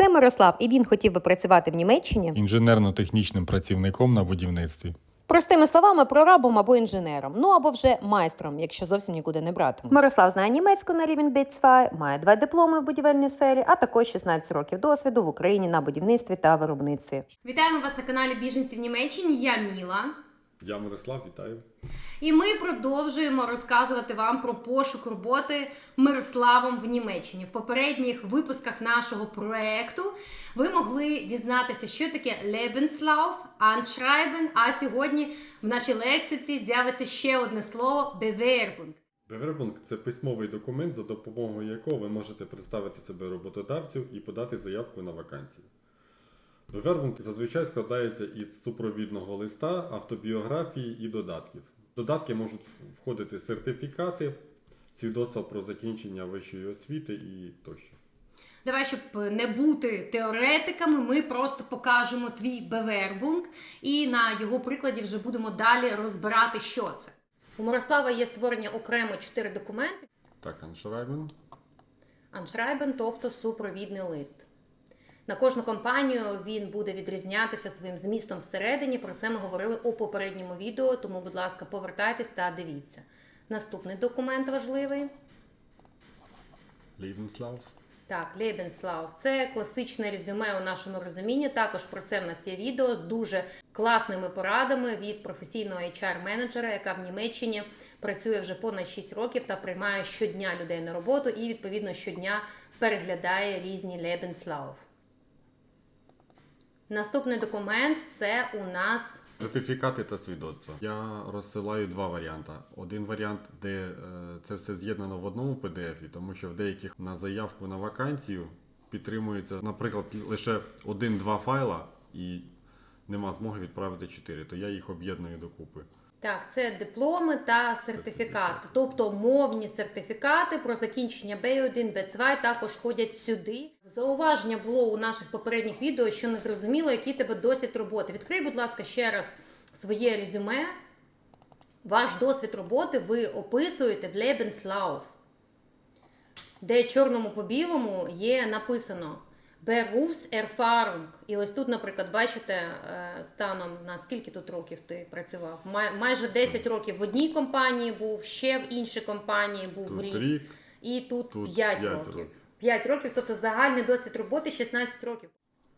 Це Мирослав, і він хотів би працювати в Німеччині. інженерно-технічним працівником на будівництві. Простими словами, прорабом або інженером, ну або вже майстром, якщо зовсім нікуди не братимуть. Мирослав знає німецьку на рівень B2, має два дипломи в будівельній сфері, а також 16 років досвіду в Україні на будівництві та виробництві. Вітаємо вас на каналі Біженці в Німеччині. Я Міла. Я Мирослав, вітаю. І ми продовжуємо розказувати вам про пошук роботи Мирославом в Німеччині. В попередніх випусках нашого проекту ви могли дізнатися, що таке Lebenslauf, Anschreiben, а сьогодні в нашій лексиці з'явиться ще одне слово Bewerbung. Бевербунг це письмовий документ, за допомогою якого ви можете представити себе роботодавцю і подати заявку на вакансію. Бевербунг зазвичай складається із супровідного листа, автобіографії і додатків. Додатки можуть входити сертифікати, свідоцтва про закінчення вищої освіти і тощо. Давай, щоб не бути теоретиками, ми просто покажемо твій Bewerbung і на його прикладі вже будемо далі розбирати, що це. У Мирослава є створення окремо чотири документи. Так, Аншрайбен. Аншрайбен, тобто супровідний лист. На кожну компанію він буде відрізнятися своїм змістом всередині. Про це ми говорили у попередньому відео, тому, будь ласка, повертайтесь та дивіться. Наступний документ важливий. Lebenslauf. Так, Lebenslauf. Це класичне резюме у нашому розумінні. Також про це в нас є відео з дуже класними порадами від професійного HR-менеджера, яка в Німеччині працює вже понад 6 років та приймає щодня людей на роботу і, відповідно, щодня переглядає різні Lebenslauf. Наступний документ це у нас Сертифікати та свідоцтва. Я розсилаю два варіанти. Один варіант, де е, це все з'єднано в одному PDF, тому що в деяких на заявку на вакансію підтримується, наприклад, лише один-два файла і нема змоги відправити чотири, то я їх об'єдную докупи. Так, це дипломи та сертифікати, тобто мовні сертифікати про закінчення B1, B2 також ходять сюди. Зауваження було у наших попередніх відео, що не зрозуміло, який тебе досвід роботи. Відкрий, будь ласка, ще раз своє резюме. Ваш досвід роботи ви описуєте в Lebenslauf, де чорному по білому є написано Berufserfahrung. І ось тут, наприклад, бачите, е, станом на скільки тут років ти працював? Май- Майже 10 років в одній компанії був, ще в іншій компанії був Тут рік, рік, і тут, тут 5, п'ять років. років. 5 років, тобто загальний досвід роботи 16 років.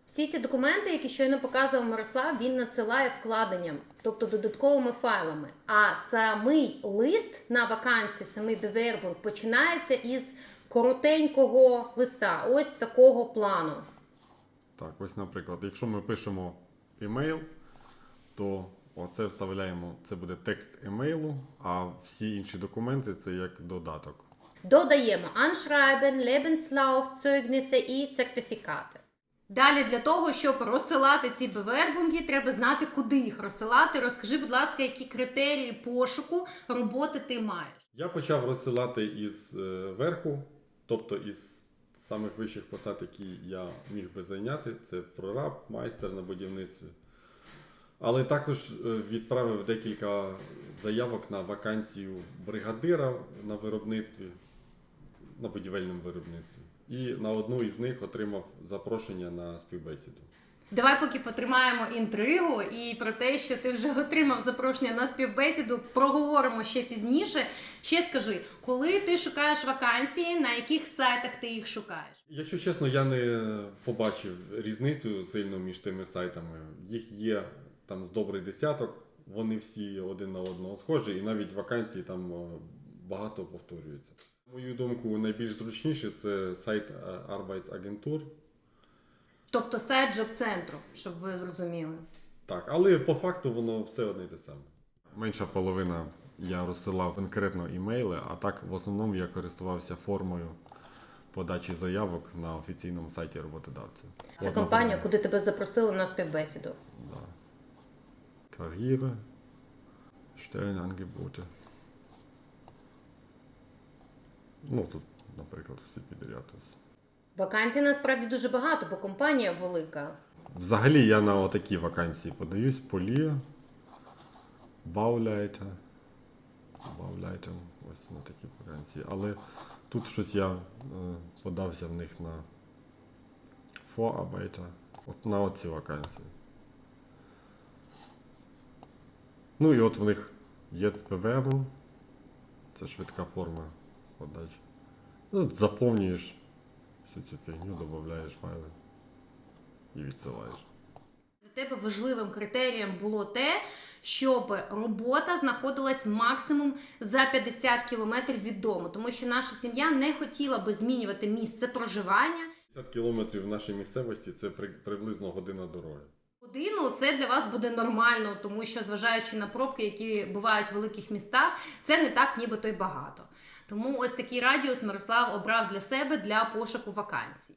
Всі ці документи, які щойно показував Мирослав, він надсилає вкладенням, тобто додатковими файлами. А самий лист на вакансію, самий Bewerbung, починається із коротенького листа, ось такого плану. Так, ось, наприклад, якщо ми пишемо емейл, то оце вставляємо, це буде текст емейлу, а всі інші документи це як додаток. Додаємо Anschreiben, Lebenslauf, Zeugnisse і сертифікати. Далі для того, щоб розсилати ці бевербунги, треба знати, куди їх розсилати. Розкажи, будь ласка, які критерії пошуку роботи ти маєш. Я почав розсилати із е, верху, тобто із самих вищих посад, які я міг би зайняти. Це прораб, майстер на будівництві. Але також е, відправив декілька заявок на вакансію бригадира на виробництві, на будівельному виробництві. І на одну із них отримав запрошення на співбесіду. Давай поки потримаємо інтригу і про те, що ти вже отримав запрошення на співбесіду, проговоримо ще пізніше. Ще скажи, коли ти шукаєш вакансії, на яких сайтах ти їх шукаєш? Якщо чесно, я не побачив різницю сильно між тими сайтами. Їх є там з добрий десяток, вони всі один на одного схожі, і навіть вакансії там е, багато повторюються. Мою думку, найбільш зручніше це сайт е, Arbeitsagentur. Тобто сайт джоб-центру, щоб ви зрозуміли. Так, але по факту воно все одне й те саме. Менша половина я розсилав конкретно імейли, а так в основному я користувався формою подачі заявок на офіційному сайті роботодавця. Це Одна компанія, половина. куди тебе запросили на співбесіду. Да. Karriere, Stellenangebote. Ну, тут, наприклад, всі підряд. Вакансій насправді дуже багато, бо компанія велика. Взагалі я на отакі вакансії подаюсь. Полі, Бауляйта. Бауляйта, ось на такі вакансії. Але тут щось я е, подався в них на Vorarbeiter. От на оці вакансії. Ну і от в них є bewerben. Це швидка форма подачі. Ну, заповнюєш всю цю фігню, додаєш файли і відсилаєш. Для тебе важливим критерієм було те, щоб робота знаходилась максимум за 50 кілометрів від дому, тому що наша сім'я не хотіла би змінювати місце проживання. 50 кілометрів в нашій місцевості це приблизно година дороги. Годину це для вас буде нормально, тому що зважаючи на пробки, які бувають в великих містах, це не так, ніби то й багато. Тому ось такий радіус Мирослав обрав для себе для пошуку вакансій.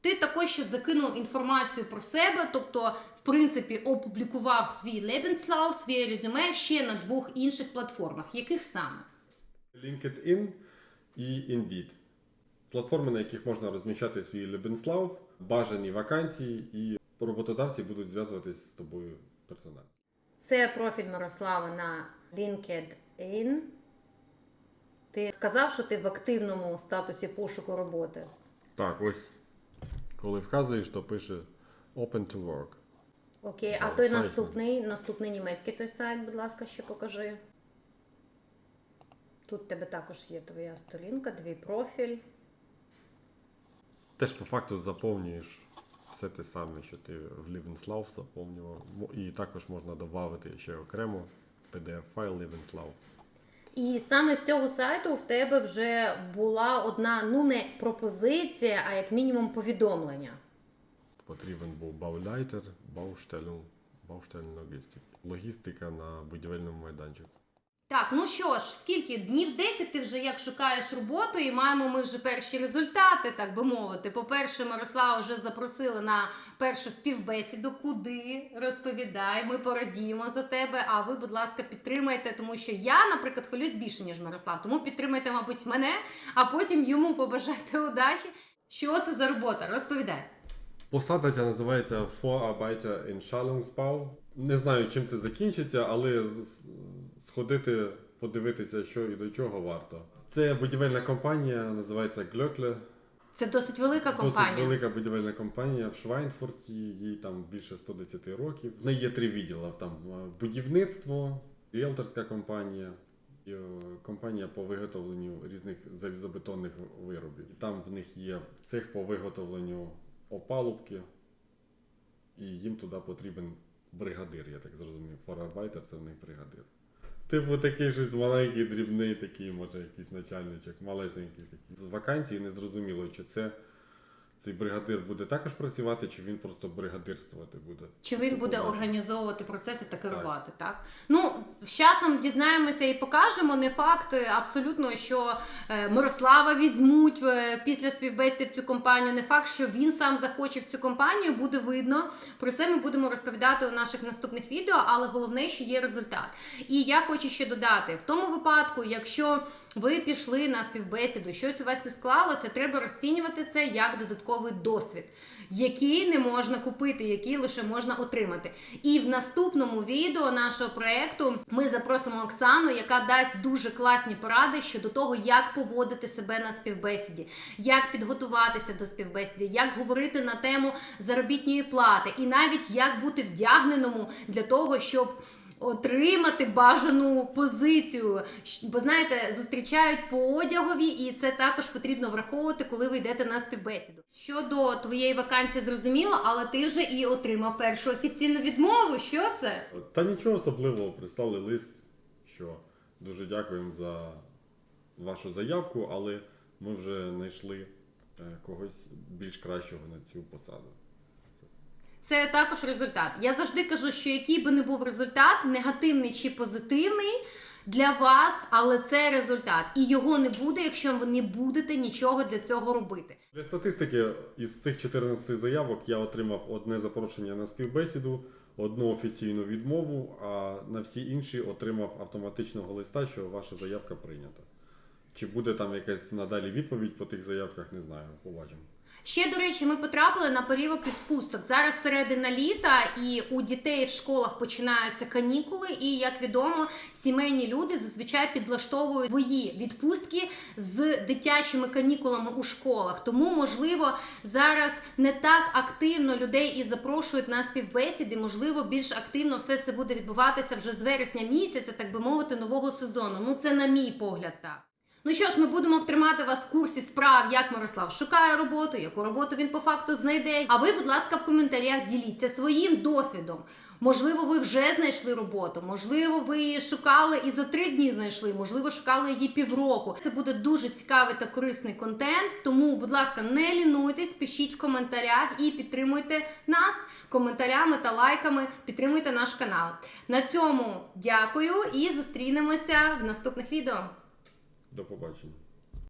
Ти також ще закинув інформацію про себе, тобто, в принципі, опублікував свій Lebenslauf, своє резюме ще на двох інших платформах. Яких саме? LinkedIn і Indeed. Платформи, на яких можна розміщати свій Lebenslauf, бажані вакансії, і роботодавці будуть зв'язуватись з тобою персонально. Це профіль Мирослава на LinkedIn. Ти вказав, що ти в активному статусі пошуку роботи. Так, ось. Коли вказуєш, то пише Open to work. Окей, а Так, той сайт. наступний, наступний німецький той сайт, будь ласка, ще покажи. Тут в тебе також є твоя сторінка, твій профіль. Теж по факту заповнюєш все те саме, що ти в Lebenslauf заповнював. Мо- І також можна додати ще окремо PDF-файл Lebenslauf. І саме з цього сайту в тебе вже була одна, ну не пропозиція, а як мінімум повідомлення. Потрібен був Bauleiter, Baustellen, Baustellen Logistik. Логістика на будівельному майданчику. Так, ну що ж, скільки днів 10 ти вже як шукаєш роботу, і маємо ми вже перші результати, так би мовити. По-перше, Мирослава вже запросили на першу співбесіду. Куди розповідай, ми порадіємо за тебе. А ви, будь ласка, підтримайте, тому що я, наприклад, хвилююсь більше ніж Мирослав. Тому підтримайте, мабуть, мене, а потім йому побажайте удачі. Що це за робота? Розповідай. Посада ця називається Vorarbeiter in Schallungsbau. Не знаю, чим це закінчиться, але сходити, подивитися, що і до чого варто. Це будівельна компанія, називається Glöckle. Це досить велика компанія. Досить велика будівельна компанія в Швайнфурті, їй там більше 110 років. В неї є три відділи: там е, будівництво, ріелторська компанія. І е, компанія по виготовленню різних залізобетонних виробів. Там в них є цех по виготовленню опалубки, і їм туди потрібен бригадир, я так зрозумів. Форарбайтер це в них бригадир. Типу такий щось маленький, дрібний, такий, може, якийсь начальничок, малесенький такий. З вакансії не зрозуміло, чи це цей бригадир буде також працювати, чи він просто бригадирствувати буде. Чи він буде організовувати процеси та керувати, так? Ну, з часом дізнаємося і покажемо. Не факт е, абсолютно, що е, Мирослава візьмуть е, після співбесіди в цю компанію. Не факт, що він сам захоче в цю компанію, буде видно. Про це ми будемо розповідати у наших наступних відео, але головне, що є результат. І я хочу ще додати: в тому випадку, якщо ви пішли на співбесіду, щось у вас не склалося, треба розцінювати це як додатковий досвід, який не можна купити, який лише можна отримати. І в наступному відео нашого проекту ми запросимо Оксану, яка дасть дуже класні поради щодо того, як поводити себе на співбесіді, як підготуватися до співбесіди, як говорити на тему заробітної плати, і навіть як бути вдягненому для того, щоб отримати бажану позицію. Бо знаєте, зустрічають по одягові, і це також потрібно враховувати, коли ви йдете на співбесіду. Щодо твоєї вакансії, зрозуміло, але ти вже і отримав першу офіційну відмову. Що це? Та нічого особливого, прислали лист, що дуже дякуємо за вашу заявку, але ми вже знайшли е, когось більш кращого на цю посаду. Це також результат. Я завжди кажу, що який би не був результат, негативний чи позитивний для вас, але це результат. І його не буде, якщо ви не будете нічого для цього робити. Для статистики, із цих 14 заявок я отримав одне запрошення на співбесіду, одну офіційну відмову, а на всі інші отримав автоматичного листа, що ваша заявка прийнята. Чи буде там якась надалі відповідь по тих заявках, не знаю, побачимо. Ще, до речі, ми потрапили на період відпусток. Зараз середина літа, і у дітей в школах починаються канікули. І як відомо, сімейні люди зазвичай підлаштовують свої відпустки з дитячими канікулами у школах. Тому, можливо, зараз не так активно людей і запрошують на співбесіди. Можливо, більш активно все це буде відбуватися вже з вересня місяця, так би мовити, нового сезону. Ну це на мій погляд так. Ну що ж, ми будемо втримати вас в курсі справ, як Мирослав шукає роботу, яку роботу він по факту знайде. А ви, будь ласка, в коментарях діліться своїм досвідом. Можливо, ви вже знайшли роботу, можливо, ви її шукали і за три дні знайшли, можливо, шукали її півроку. Це буде дуже цікавий та корисний контент. Тому, будь ласка, не лінуйтесь, пишіть в коментарях і підтримуйте нас коментарями та лайками. Підтримуйте наш канал. На цьому дякую і зустрінемося в наступних відео. До побачення.